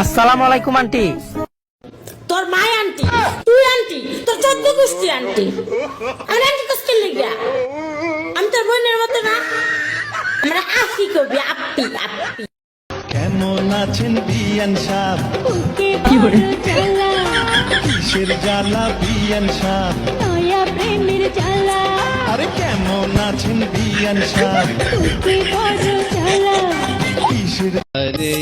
আসসালামু আলাইকুম আন্টি। তোর মায় আন্টি তুই আন্টি তোর চোদ্দ গোষ্ঠী আন্টি। আমি আন্টি কষ্ট লেগা আমি তোর বোনের মতো না। আমরা আপি করবি আপি আপি। কেমন আছেন বিয়ান সাহ? কি করে জ্বালা কিসের জ্বালা বিয়ান সাহ? নয়া প্রেমের জ্বালা। আরে কেমন আছেন বিয়ান সাহ? তোকে বড় জ্বালা। কিসের আরে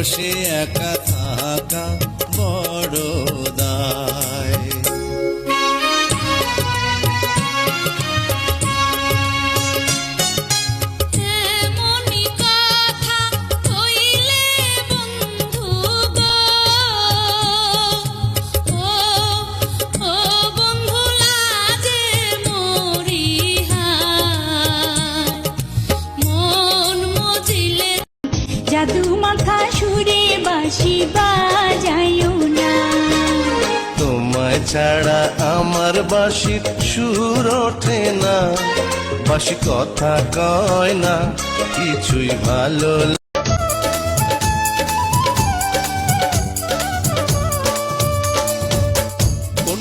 বয়সে একা থাকা জাদু মাথা সুরে বাসি বাজায়ও না। তোমায় ছাড়া আমার বাসি সুর ওঠে না। বাসি কথা কয় না কিছুই ভালো কোন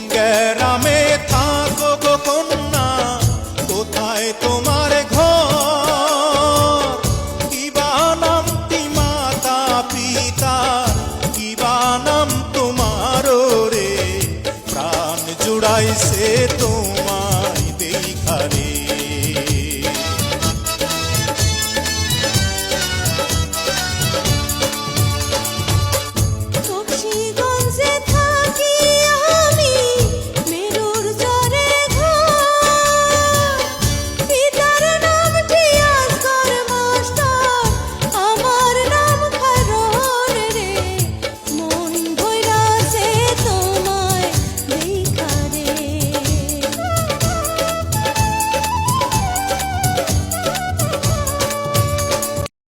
হারাইছে তোমায় দেখারে